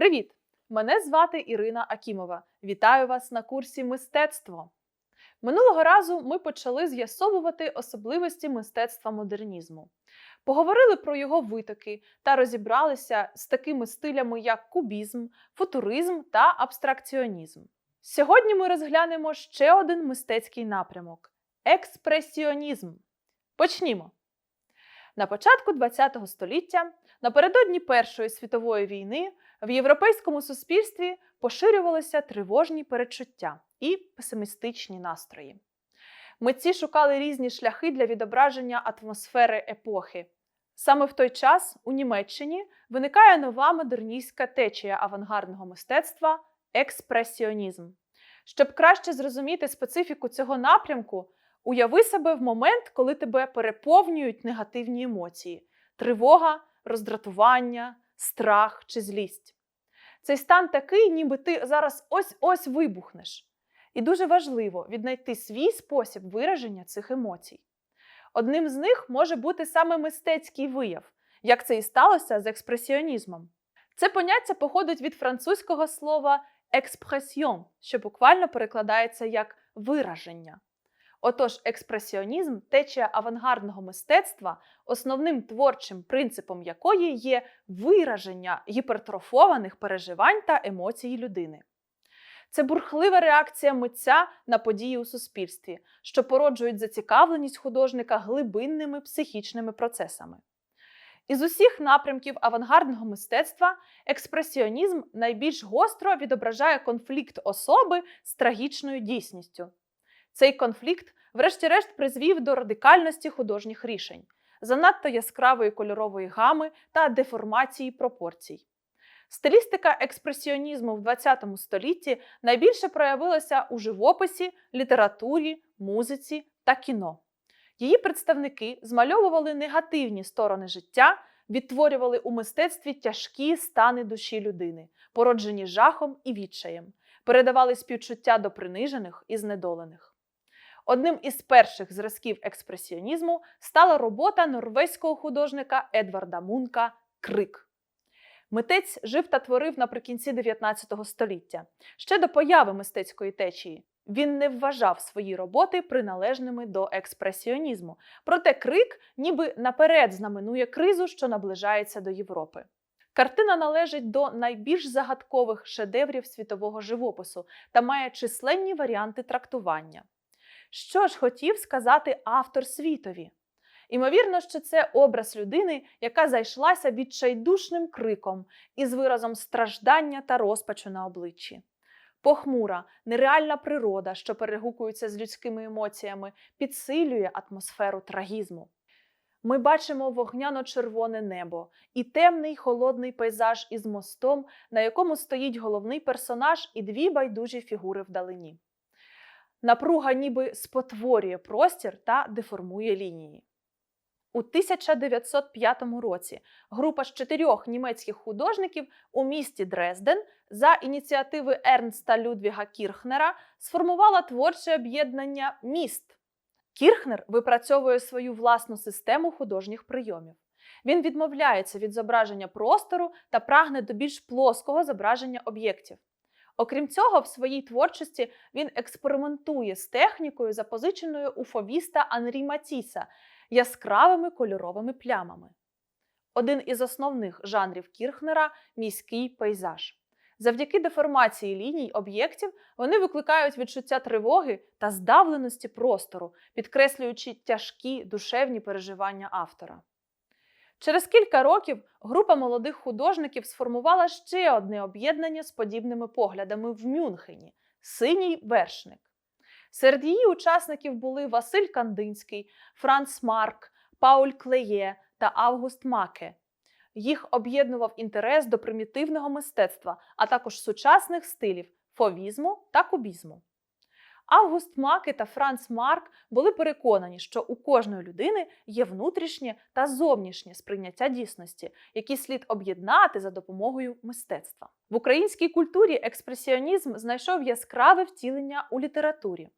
Привіт! Мене звати Ірина Акімова. Вітаю вас на курсі мистецтво. Минулого разу ми почали з'ясовувати особливості мистецтва модернізму. Поговорили про його витоки та розібралися з такими стилями, як кубізм, футуризм та абстракціонізм. Сьогодні ми розглянемо ще один мистецький напрямок експресіонізм. Почнімо. На початку ХХ століття, напередодні Першої світової війни, в європейському суспільстві поширювалися тривожні перечуття і песимістичні настрої. Митці шукали різні шляхи для відображення атмосфери епохи. Саме в той час у Німеччині виникає нова модерністська течія авангардного мистецтва експресіонізм. Щоб краще зрозуміти специфіку цього напрямку, уяви себе в момент, коли тебе переповнюють негативні емоції: тривога, роздратування, страх чи злість. Цей стан такий, ніби ти зараз ось-ось вибухнеш. І дуже важливо віднайти свій спосіб вираження цих емоцій. Одним з них може бути саме мистецький вияв, як це і сталося з експресіонізмом. Це поняття походить від французького слова експресіон, що буквально перекладається як вираження. Отож, експресіонізм течія авангардного мистецтва, основним творчим принципом якої є вираження гіпертрофованих переживань та емоцій людини. Це бурхлива реакція митця на події у суспільстві, що породжують зацікавленість художника глибинними психічними процесами. Із усіх напрямків авангардного мистецтва експресіонізм найбільш гостро відображає конфлікт особи з трагічною дійсністю. Цей конфлікт, врешті-решт, призвів до радикальності художніх рішень, занадто яскравої кольорової гами та деформації пропорцій. Стилістика експресіонізму в ХХ столітті найбільше проявилася у живописі, літературі, музиці та кіно. Її представники змальовували негативні сторони життя, відтворювали у мистецтві тяжкі стани душі людини, породжені жахом і відчаєм, передавали співчуття до принижених і знедолених. Одним із перших зразків експресіонізму стала робота норвезького художника Едварда Мунка Крик. Митець жив та творив наприкінці 19 століття, ще до появи мистецької течії. Він не вважав свої роботи приналежними до експресіонізму, проте крик ніби наперед знаменує кризу, що наближається до Європи. Картина належить до найбільш загадкових шедеврів світового живопису та має численні варіанти трактування. Що ж хотів сказати автор світові? Імовірно, що це образ людини, яка зайшлася відчайдушним криком із виразом страждання та розпачу на обличчі. Похмура, нереальна природа, що перегукується з людськими емоціями, підсилює атмосферу трагізму. Ми бачимо вогняно-червоне небо і темний холодний пейзаж із мостом, на якому стоїть головний персонаж і дві байдужі фігури вдалині. Напруга ніби спотворює простір та деформує лінії. У 1905 році група з чотирьох німецьких художників у місті Дрезден за ініціативи Ернста Людвіга Кірхнера сформувала творче об'єднання міст. Кірхнер випрацьовує свою власну систему художніх прийомів. Він відмовляється від зображення простору та прагне до більш плоского зображення об'єктів. Окрім цього, в своїй творчості він експериментує з технікою, запозиченою у фовіста Анрі Матіса, яскравими кольоровими плямами. Один із основних жанрів Кірхнера міський пейзаж. Завдяки деформації ліній об'єктів вони викликають відчуття тривоги та здавленості простору, підкреслюючи тяжкі душевні переживання автора. Через кілька років група молодих художників сформувала ще одне об'єднання з подібними поглядами в Мюнхені синій вершник. Серед її учасників були Василь Кандинський, Франц Марк, Пауль Клеє та Август Маке. Їх об'єднував інтерес до примітивного мистецтва, а також сучасних стилів фовізму та кубізму. Август Маке та Франц Марк були переконані, що у кожної людини є внутрішнє та зовнішнє сприйняття дійсності, які слід об'єднати за допомогою мистецтва. В українській культурі експресіонізм знайшов яскраве втілення у літературі.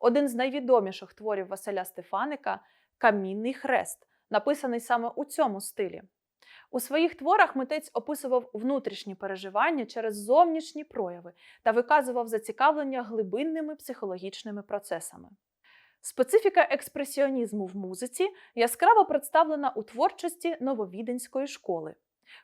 Один з найвідоміших творів Василя Стефаника Камінний хрест, написаний саме у цьому стилі. У своїх творах митець описував внутрішні переживання через зовнішні прояви та виказував зацікавлення глибинними психологічними процесами. Специфіка експресіонізму в музиці яскраво представлена у творчості нововіденської школи.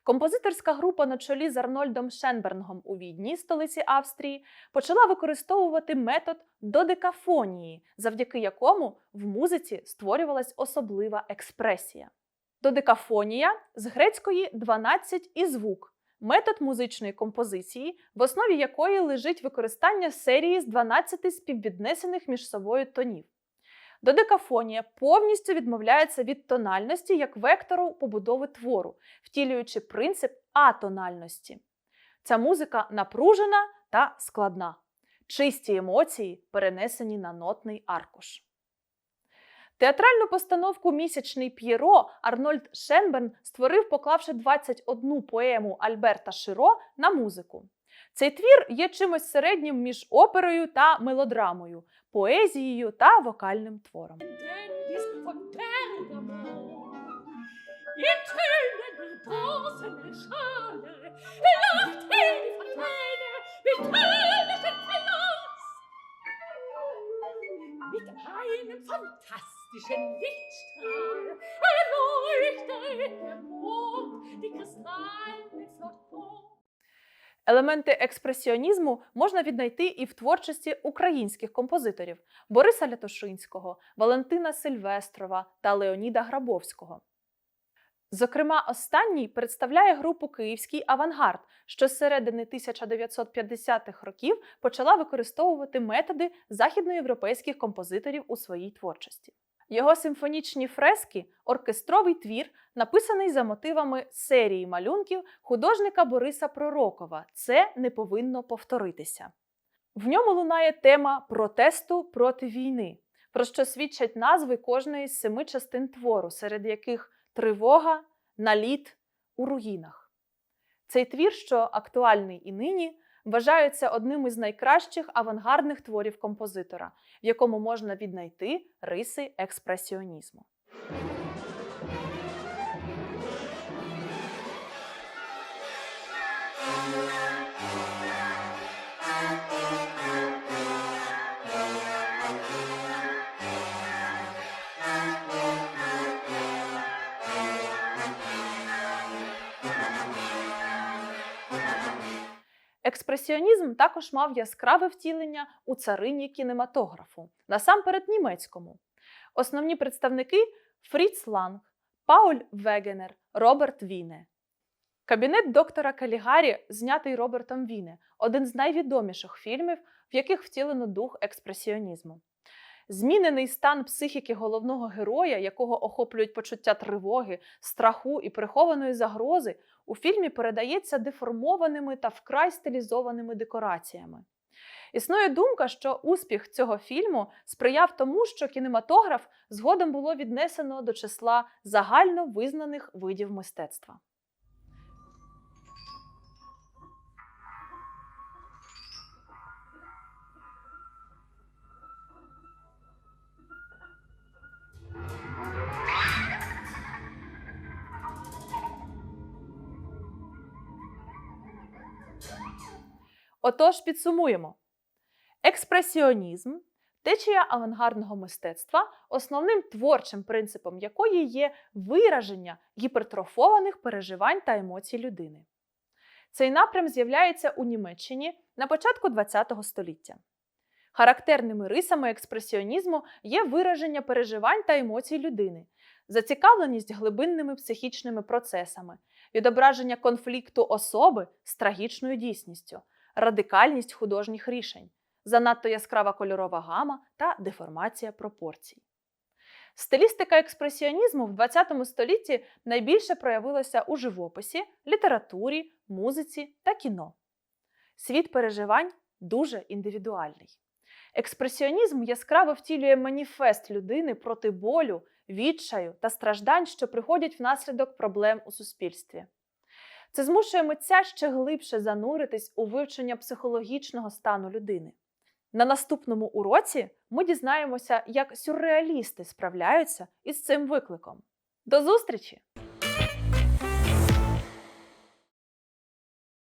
Композиторська група на чолі з Арнольдом Шенбернгом у Відні, столиці Австрії, почала використовувати метод додекафонії, завдяки якому в музиці створювалась особлива експресія. Додекафонія з грецької 12 і звук метод музичної композиції, в основі якої лежить використання серії з 12 співвіднесених між собою тонів. Додекафонія повністю відмовляється від тональності як вектору побудови твору, втілюючи принцип атональності. Ця музика напружена та складна. Чисті емоції перенесені на нотний аркуш. Театральну постановку Місячний П'єро Арнольд Шенберн створив, поклавши 21 поему Альберта Широ на музику. Цей твір є чимось середнім між оперою та мелодрамою, поезією та вокальним твором. Fantastischen Lichtstrahl erleuchtet der Mond die kristallenen Flotons. Елементи експресіонізму можна віднайти і в творчості українських композиторів Бориса Лятошинського, Валентина Сильвестрова та Леоніда Грабовського. Зокрема, останній представляє групу Київський авангард, що з середини 1950-х років почала використовувати методи західноєвропейських композиторів у своїй творчості. Його симфонічні фрески оркестровий твір, написаний за мотивами серії малюнків художника Бориса Пророкова. Це не повинно повторитися. В ньому лунає тема протесту проти війни, про що свідчать назви кожної з семи частин твору, серед яких тривога, наліт у руїнах. Цей твір, що актуальний і нині, вважається одним із найкращих авангардних творів композитора, в якому можна віднайти риси експресіонізму. Експресіонізм також мав яскраве втілення у царині кінематографу, насамперед німецькому. Основні представники Фріц Ланг, Пауль Вегенер, Роберт Віне. Кабінет доктора Калігарі, знятий Робертом Віне, один з найвідоміших фільмів, в яких втілено дух експресіонізму. Змінений стан психіки головного героя, якого охоплюють почуття тривоги, страху і прихованої загрози, у фільмі передається деформованими та вкрай стилізованими декораціями. Існує думка, що успіх цього фільму сприяв тому, що кінематограф згодом було віднесено до числа загально визнаних видів мистецтва. Отож, підсумуємо: експресіонізм течія авангардного мистецтва, основним творчим принципом якої є вираження гіпертрофованих переживань та емоцій людини. Цей напрям з'являється у Німеччині на початку ХХ століття. Характерними рисами експресіонізму є вираження переживань та емоцій людини, зацікавленість глибинними психічними процесами, відображення конфлікту особи з трагічною дійсністю, радикальність художніх рішень, занадто яскрава кольорова гама та деформація пропорцій. Стилістика експресіонізму в ХХ столітті найбільше проявилася у живописі, літературі, музиці та кіно. Світ переживань дуже індивідуальний. Експресіонізм яскраво втілює маніфест людини проти болю, відчаю та страждань, що приходять внаслідок проблем у суспільстві. Це змушує митця ще глибше зануритись у вивчення психологічного стану людини. На наступному уроці ми дізнаємося, як сюрреалісти справляються із цим викликом. До зустрічі!